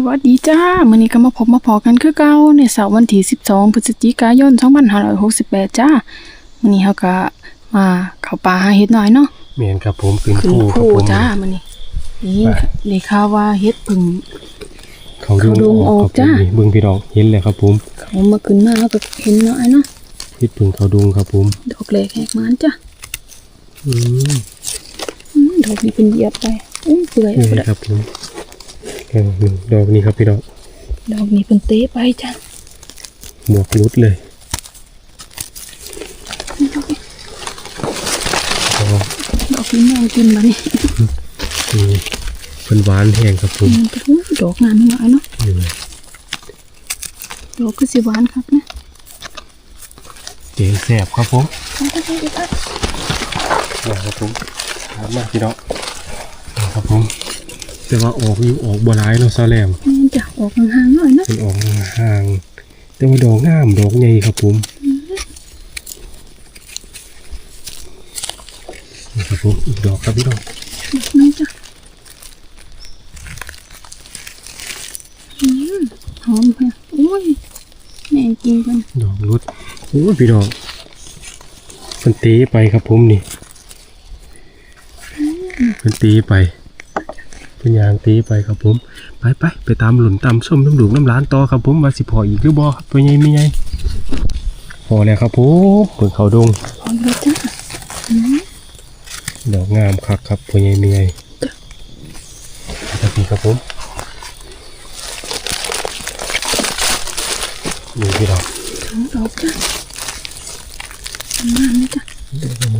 สวัสดีจ้ามื้อนี้ก็มาพบมาพอกันคือเก่าในเสาร์วันที่ 12 พฤศจิกายน 2568 จ้ามื้อนี้เฮาก็มาเข้าป่าหาเห็ดหน่อยเนาะเมียนครับผมขึ้นขึ้นคู่ครับคู่ผมจ้ามื้อนี้นี่ไปได้ข่าวว่าเฮ็ดเพึ่งเขาเขาดุงออกครับผมจ้านี่เบิ่งพี่น้องเห็นเลยครับผมเขามาขึ้นมาแล้วก็เห็นน้อยเนาะเฮ็ดพึ่งเขาดุงครับผมดอกแรกแหกมานจ้าอืมอืมดอกนี้เป็นเหยียบไปอุ้ยเปื่อยนี่เอาไปครับผม เออหนึ่งดอกนี้ครับพี่น้องดอกนี้เป็นเตะไปจ้าหมวกรุดเลยอ๋อดอกนี้แมงกินบัดนี้นี่เป็นหวานแห้งครับผมมันเป็นอุ้ยดอกงามน้อยเนาะนี่ดอกคือสิหวานคักนะเจ๋งแสบครับผมไปไปไปไปมาครับผมถามมาพี่น้องนี่ครับผม แต่ว่าออกอยู่ออกบ่หลายเนาะซาแหลมนี่จ้ะออกห่างๆหน่อยนะเป็นออกห่างๆแต่ว่าดอกงามดอกใหญ่ครับผมนี่ครับผมอีกดอกครับพี่น้องนี่จ้ะอืมหอมค่ะโอ้ยแม่กินกันดอกรุดโอ้ยพี่น้องมันตีไปครับผมนี่มันตีไป เป็นยางตีไปครับผม ไปไปไปตามหลุนตามส้มน้ำดูกน้ำร้านต่อครับผมว่าสิพออีกหรือบ่ครับตัวใหญ่ไม่ใหญ่พอแล้วครับผมเปิดเขาดงหอมเลยจ้ะอืมดอกงามคักครับตัวใหญ่ไม่ใหญ่ครับพี่ครับผมนี่พี่น้องสองดอกจ้ะงามเลยจ้ะ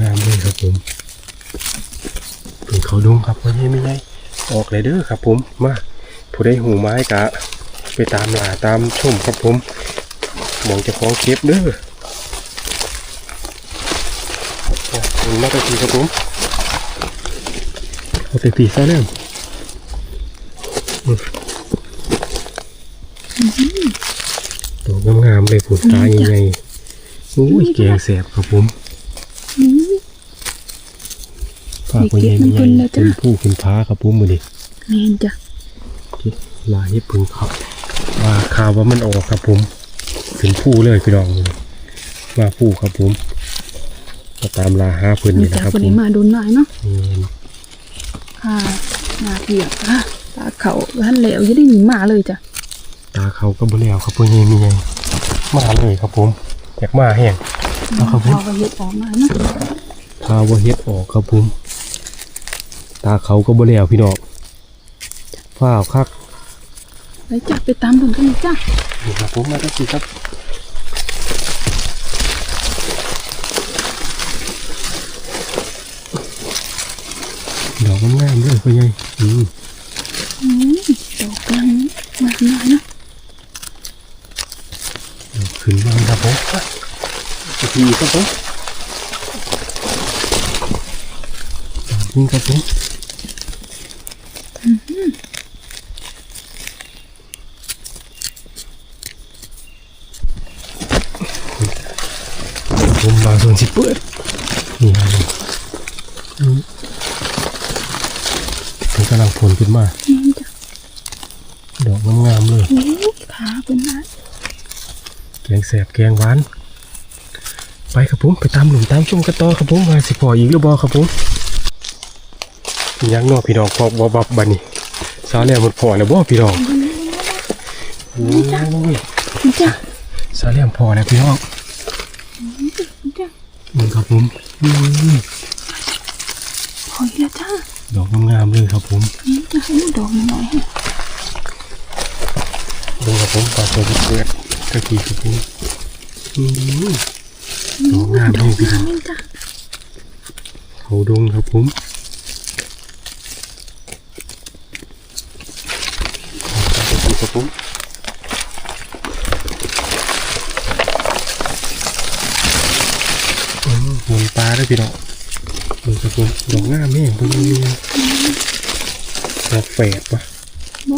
งามเลยครับผมถึงเขาดุงครับวันนี้ไม่ไง ออกเลยเด้อครับผมมาผู้ได้หูไม้กะ ไปตามหลาตามชมครับผมมองเจะคล้าของเก็บเด้อเอามาตะทีครับผมเอาแต่ปีซะแล้วดอกงามๆเลยผุดตาใหญ่ๆโอ้ยแกงแสบครับผม อืม ฝากไว้ใหญ่ไม่ใหญ่เป็นผู้คุณพ้าครับผมมือดิแม่นจ้ะลายญี่ปุ่นครับว่าข่าวว่ามันออกครับผมถึงผู้เลยพี่น้องมือนี้มาผู้ครับผมมาตามลาหาเพื่อนนี่นี่นะจ้ะครับคนผนี้มมาดูหน่อยเนาะนี่ค่ะหน้าเทียบค่ะตาเขาท่านเหลวอยังได้หนีมาเลยจ้ะตาเขาก็บ่แล้วครับพ่อใหญ่มีไงมาเลยครับผมอยากมาแห้งเอาครับผมเราก็เย็ดออกมาเนาะข่าวว่าเฮ็ดออกครับผม ตาเขาก็บ่แล้วพี่น้องฝ้าวคักไปจ้ะไปตามผลกันเลยจ้ะนี่ครับผมมาตั้งทีครับดอกงามๆเลยพ่อใหญ่อืมอืมดอกกลางมาหน่อยเนาะดอกขึ้นมาครับผมอีกทีครับผมนี่ครับผมผมมาส่วนสิเปิดนี่ครับผมอืมเป็นกำลังผลขึ้นมานี่จ้ะดอกงามๆเลยโอ้ยขาเป็นนะแกงแสบแกงหวาน ไปครับผมไปตามหลุมตามชุ่มกันต่อครับผมมาสิพออีกหรือบอครับผมยังเนอพี่น้องพอบบับบันนี่สาแล้วหมดพอแล้วบ่พี่น้องโอ้ยนี่จ้ะสาแล้วพอแล้วพี่น้องนี่จ้ะ นี่ครับผมอืมหอยละจ้ะดอกงามๆเลยครับผมนี่จ้ะโอ้ดอกน้อยๆดูครับผมปลาตัวเปิดกะทิครับผมอืมดอกงามเลยพี่น้องนี่จ้ะเขาดงครับผมขอบคุณครับผมอืม หมุนปลาด้วยพี่น้องมึงครับผมดอกหน้าไม่เห็นยังไงดอกแฝดปะบ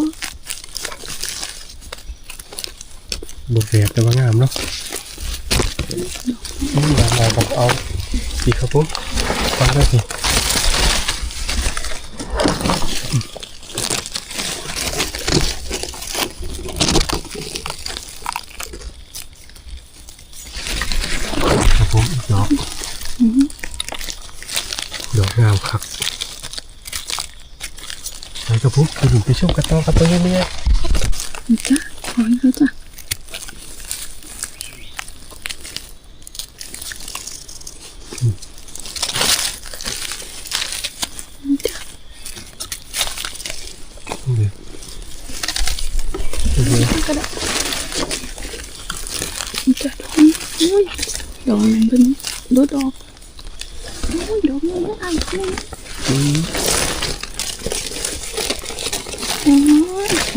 ดอกแฝดแต่ว่างามเนาะอืมมาเอาเอาอีกครับผมฟังได้สิ ครับผมไปดูไปชมกันต่อครับพ่อใหญ่แม่ใหญ่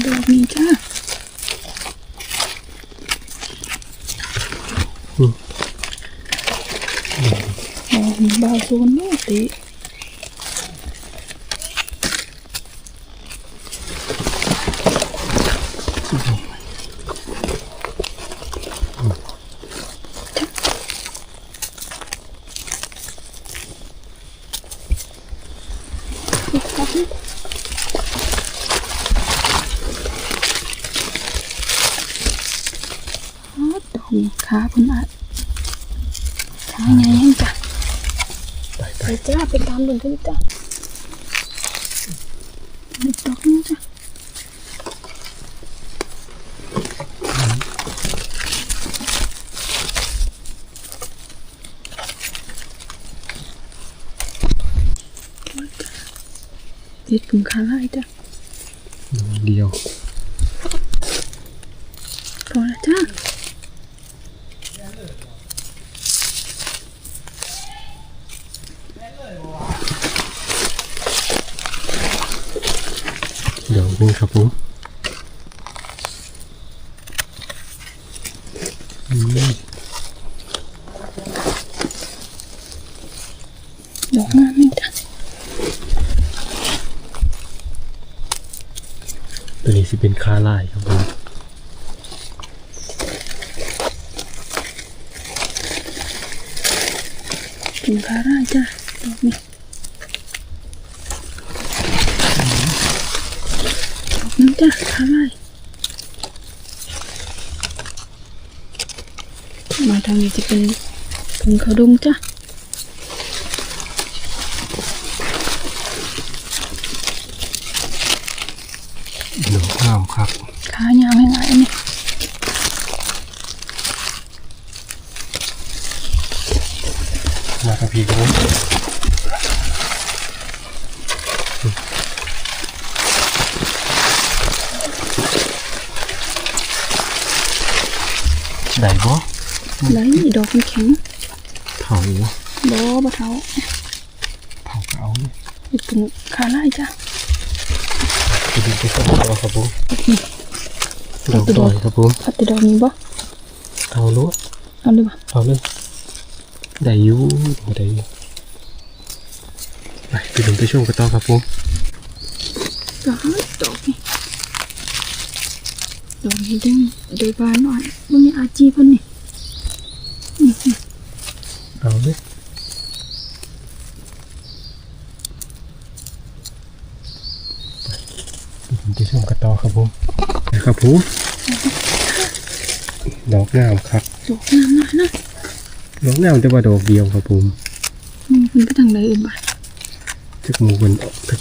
ดอกนี้จ้ะดอกนี้บาโซนโนติอ๋ อดอกนี้ขาคุณอาขาไงให้จ้ะไปไปไปจ้าไปตามลุงกันจ้ะนี่ดอกนี้จ้ะติดกึ่งขาไล่จ้ะดอกเดียวพอแล้วจ้า ดอกหนึงครับผมอืม ดอกงามนี่จ้ะ ตัวนี้สิเป็นคาลายครับผม กึ่งขาไล่จ้ะดอกนี้ดอกนึงจ้ะขาไล่มา ทางนี้จะเป็นกึ่งเขาดงจ้ะ ดอกงามครับ ขายาวให้ไงอันนี้ มาครับพี่ครับผมได้บ่ ไหลดอกมันแข็ง เผา บ่บ่เท่า เผาก็เอาเลย เป็นกึ่งขาไล่จ้ะ ไปดูไปชมต่อครับผมดอกดอยครับผมพัดต่ดอกนี้บ่เอาลูกเอาเลยบ่เอาเลยได้อยู่ได้อยู่ไปไปดูไปชมกันต่อครับผมดอกดอกนี่ดอกนี้ยังโดยบานหน่อยมันมีอาจีเพิ่นนี่เอาเลยไปไปชมกันต่อครับผม นะครับผมดอกงามครับดอกงามหน่อยนะดอกงามแต่ว่าดอกเดียวครับผมมันเพิ่นไปทางไหนเอ่ยบ่จักหมูกัน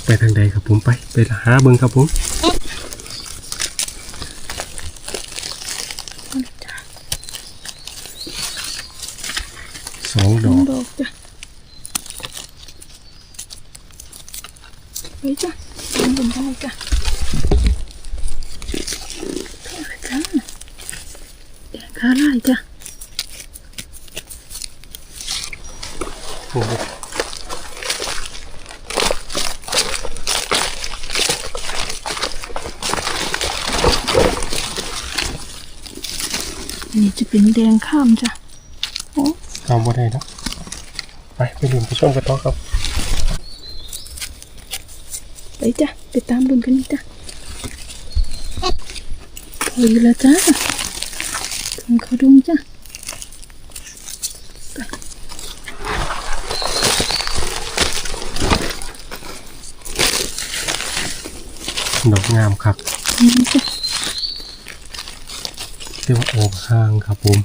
ไปทางใดครับผมไปไปหาเบิ่งครับผมเอาเลยจ้ะสองดดออก ก ดอกจ้ะไปจ้ะตามผมได้จ้ะไปเลยจ้ะแดงขาไล่จ้ะ โอ้โห อันนี้จะเป็นแดงข้ามจ้ะโอ้ทำบ่ได้แล้วไปไปดูไปชมกันต่อครับ ไปจ้ะไปตามดุนกันนี่จ้ะพออยู่แล้วจ้ะถึงเขาดุงจ้ะดอกงามครับนี่จ้ะแต่ว่าออกห่างครับผม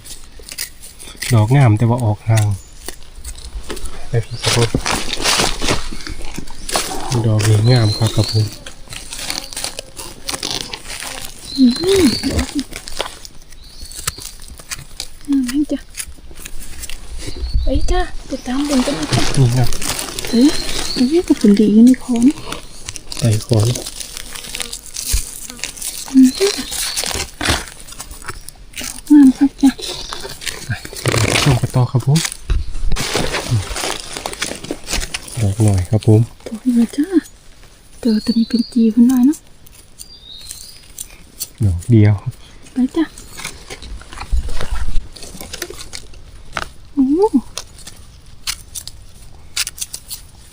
ดอกงามแต่ว่าออกห่างไปพี่ครับผมดอกนี้งามครับครับผมนั่งจ้ะไปจ้ะไปตามบนต้นไม้จ้ะนี่ครับเอ๊ะนี่ก็เป็นดีอยู่ในคอนไปขคอน ต่อครับผมดอกหน่อยครับผมตัวนี้ว่าจ้ะเจอตัวนี้เป็นจีเพิ่นหน่อยเนาะดอกเดียวไปจ้ะโอ้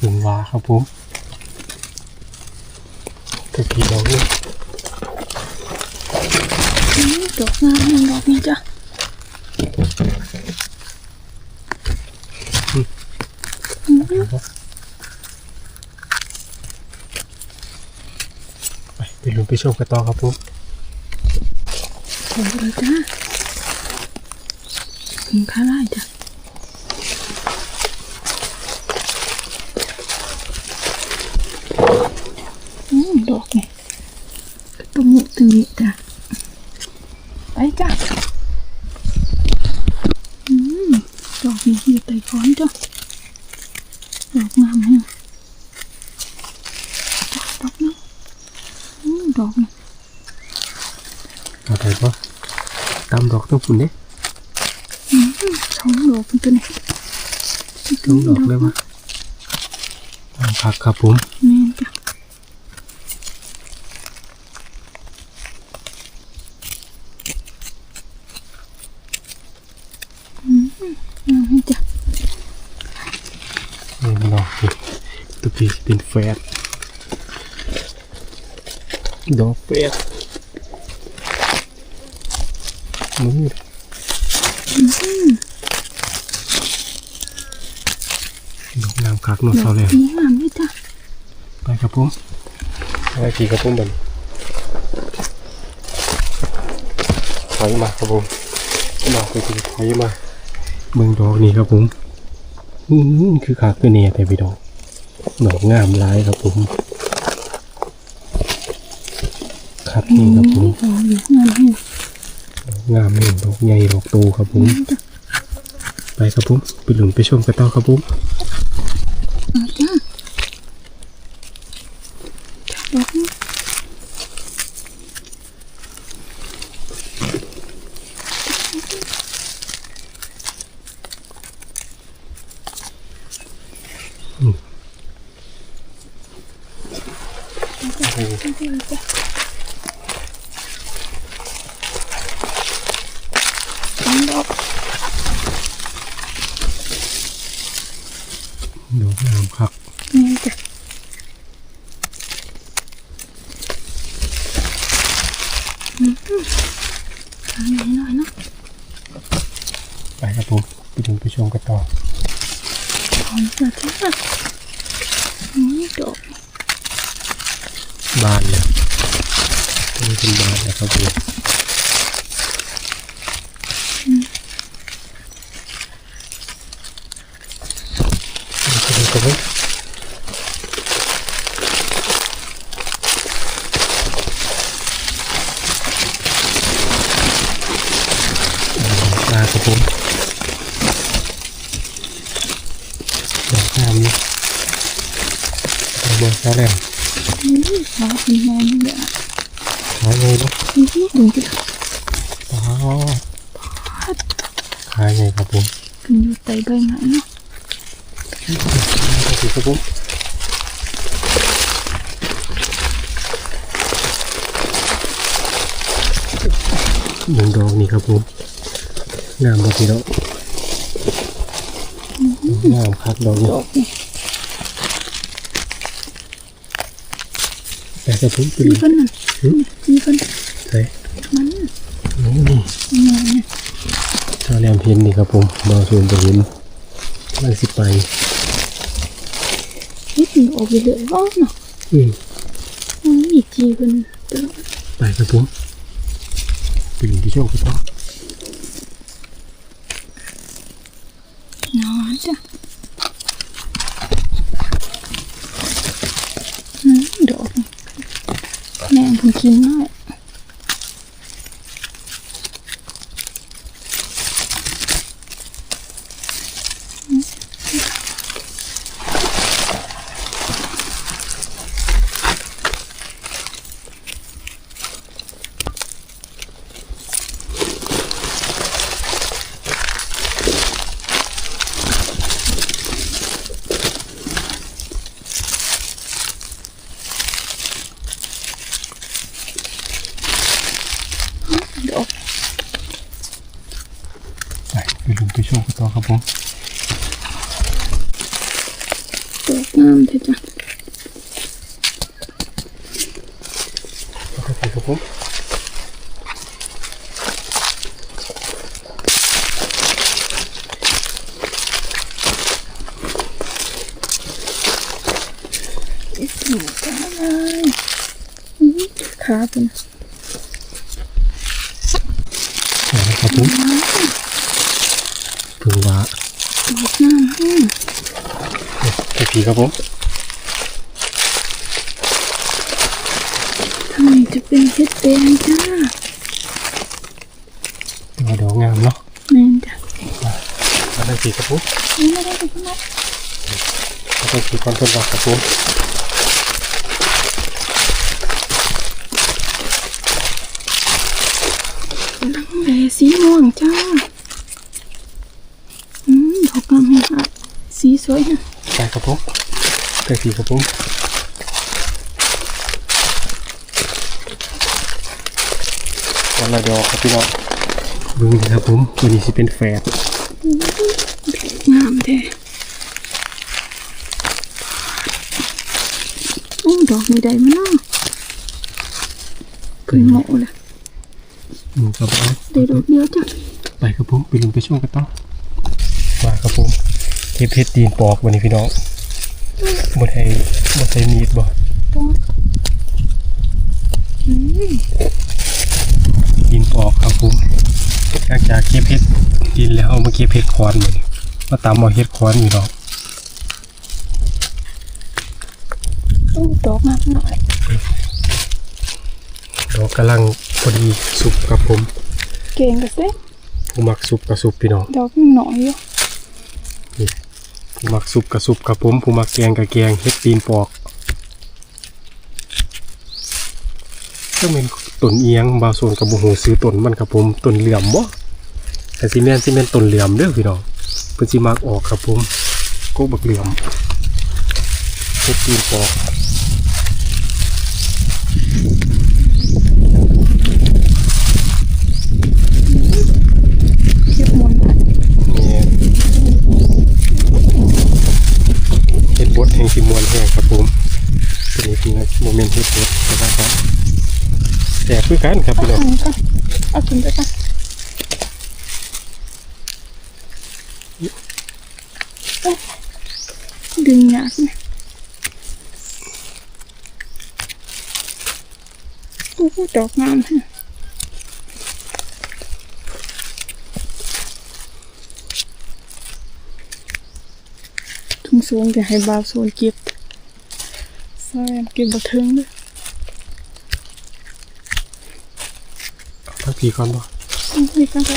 ถึงวาครับผมตะกี้ดอกนี้ยดอกงามหนึ่งดอกนี้จ้ะ ไปชมกระต่อครับผมโอ้เลยจ้าคุณค่าไล่จ้ะอืมดอกนี่กระตุ้มตึงนี่จ้ะไปจ้ะอืมดอกนี้อยู่ใต้ค้อนจ้ะดอกงามแฮะดอกนี้อืมดอกนี้ เอาไปปะตามดอกต้องฝุ่นเด้สองดอกเป็นตัวนี้ต้องดอกเลยวะตามผักครับผมแม่นจ้ะอืมเอาให้จ้ะนี่มันดอกนี่ตัวพี่สิเป็นแฟดดอกแฟดมือดอกงามคักเนอะดอเท่ากเลยนี้งามเลยจ้ะไปครับผมไปกี่ครับผมบัดนถอยมาครับผมดอกไปทีถอยมาเบิ่งดอกนี่ครับผมอือคือคักคือเนี่ยแต่พี่ดอกดอกงามหลายครับผมครับนี่ครับผมดอกอยู่งามให้งามเห็นดอกใหญ่ดอกโตครับผมจ้ะไปครับผมไปหลุนไปชมกันต่อครับผม เอาจ้ะดอกนี้ โอ้โหเอาเลยจ้ะสองดอก ดอกงามครับ แม่นจ้ะอืมทางนี้หน่อยเนาะ ไปครับผมไปหลุนไปชมกันต่อ หอมจ้ะจ้ะนี่ดอก บานเลยนี่เป็นบานนะครับผม ไปดูครับผมปลาครับผมดอกงามนี่ดอกบั ครับผมเป็นอยู่ใต้ใบไม้เนาะขอบคุณครับผมหนึ่งดอกนี่ครับผมงามมากพี่น้องงามคักดอกนี้ดอกนี่แต่ครับผมเป็นมีเพิ่นนั่นมีเพิ่นใส่มันนี่งามเนี่ยชาวแรมเพนนี่ครับผมมาชมไปเห็นลังสิไป นี่เป็นออกไปเรื่อยว่าเนาะอืมมันอีกทีเพิ่นตลอดไปครับผมไปอยู่ที่โชคครับพ่อนอนจ้ะอืมดอกนี่แมงเพิ่นกินน้อย ดอก ไปไปลุ้นไปชมกันต่อครับผม ดอกงามเถอะจ้ะ โอเคครับผม หนูจ้าเลยอื้อ ขาเป็นเอาละครับผมถึงว่าดอกงามแห้งโอเคครับผมทำไมจะเป็นเฮ็ดแดงจ้ามาดอกงามเนาะแม่นจ้ะมาได้สีครับผมนี่ไม่ได้ไปข้างนอกมาได้สีก่อนต้นว่าครับผม นังแหลสีม่วงจ้า อืมดอกงามแห่ะสีสวยนะได้ครับผมได้สีครับผมวันละดอกครับพี่น้องเบึ้งนี่ครับผมตัวนี้สิเป็นแฝดงามแท้โอ้ดอกมีใดมาเนาะเป็นเหมาะเลย หนึ่งครับผมได้ดอกเดียวจ้ะไปครับผมไปลุ้นไปช่วงกันต่อมาครับผมเก็บเพชรตีนปอกวันนี้พี่น้องบดให้บดให้มีดบ่อืมดินปอกครับผมหลังจากเก็บเพชรดินแล้วเอามาเก็บเพชรคอนเหมือนมาตามเอาเฮ็ดคอนอยู่เนาะโอ้ดอกงามหน่อยดอกกำลังพ อดีสุกครับผมเก่งกระเซ็ผู้มักสุกกับสุกพี่น้องดอกยังหน่อยอยู่นี่ผู้มักสุกกับสุกครับผมผู้มักแกงกับแกงเฮ็ดตีนปอกก็เป็นต้นเอียงบาวโซนกับบุหูซื้อต้นมันครับผมต้นเหลื่อมบ่แต่ซีเมนซีเมนต้นเหลื่อมเด้อพี่น้องเพิ่นสิมักออกครับผมโกบักเหลื่อมเฮ็ดตีนปอก เก็บมวน นี่เฮ็ดบดแห่งสิมวนแห้งครับผมตัวนี้คือโม เมนต์เฮ็ดบดแต่ว่าก็แต่คือกันครับเอาพี่น้องถุงกันเอาถุงไปกันเอ้ยดึงยากนะโอ้โหดอกงามฮะถุงสูงจะให้บาวโซนเก็บ ใส่เก็บบัเทิงเลยทั้งพี่ก่อนบ่อืมนี่ก็ได้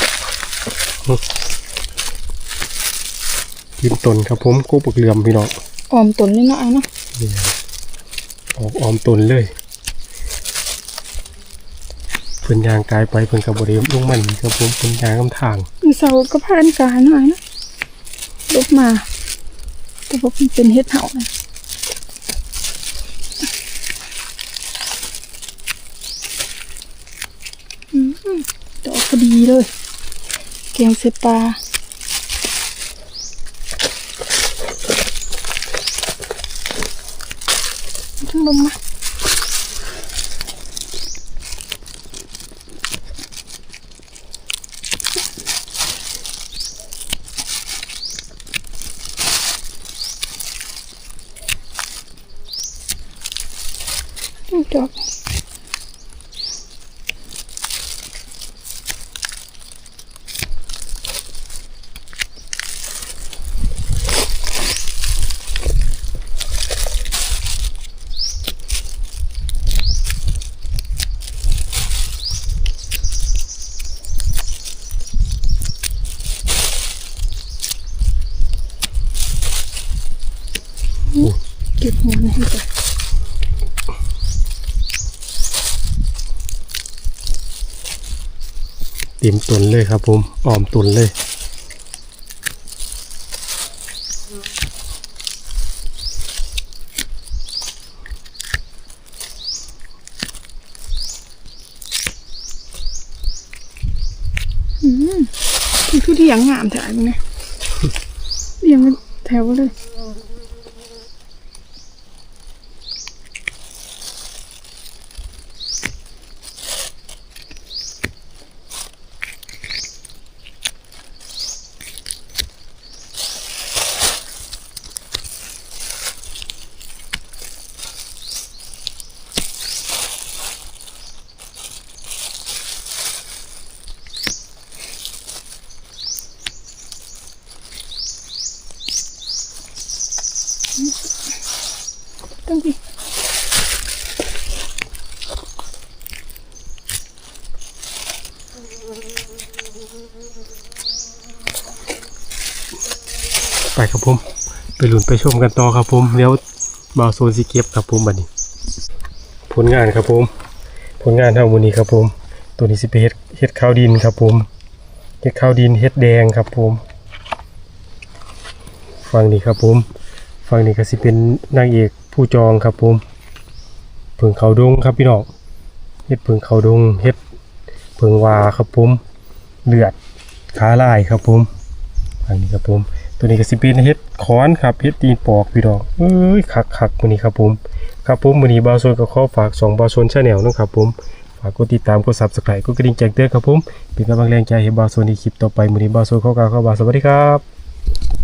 กินตนครับผมโกบักเหลื่อมพี่น้องออมตนนิดหน่อยเนาะนี่ออกออมตนเลยเพิ่นยางกายไปเพิ่นกับบริเวณลุงมันครับผมเพิ่นยางกำทางมีเสาก็ผ่านกายหน่อยนะลบมาแต่ว่ามันเป็นเฮ็ดเห่านะอืม พอดีเลย แกงเสปลาทั้งลมมาดอกเก็บหัวให้จ้ะเต็มตนเลยครับผมออมตุนเลยอืมมันคือที่ย่างงามแถวนี้ไงเรียงเป็นแถวเลย ตั้งดิ ไปครับผม ไป หลุนไปชมกันต่อครับผมแล้วบาวโซนสีเก็บครับผมบัดนี้ ผลงานครับผม ผลงานเท่ามูนี้ครับผม ตัวนี้สิเป็นเฮ็ดเฮ็ดข้าวดินครับผมเฮ็ดข้าวดินเฮ็ดแดงครับผมฝั่งนี้ครับผมฝั่งนี้ก็สิเป็นนางเอกผู้จองครับผมเพิ่งเขาดงครับพี่น้องเฮ็ดเพิ่งเขาดงเฮ็ดเพิ่งวาครับผมเลือดขาลายครับผมอันนี้ครับผม ตัวนี้ก็สิเป็นเฮ็ดคอนครับเฮ็ดตีนปอกพี่ดอกเอ้ยคักคักมือนี้ครับผมครับผมมือนี้บาวโซนก็ขอฝาก2บาวโซนชาแนลนะครับผมฝากกดติดตามกด Subscribe กดกระดิ่งแจ้งเตือนครับผมเป็นกำลังแรงใจให้บาวโซนในคลิปต่อไปมือนี้บาวโซนข้อกาวคำว่าสวัสดีครับ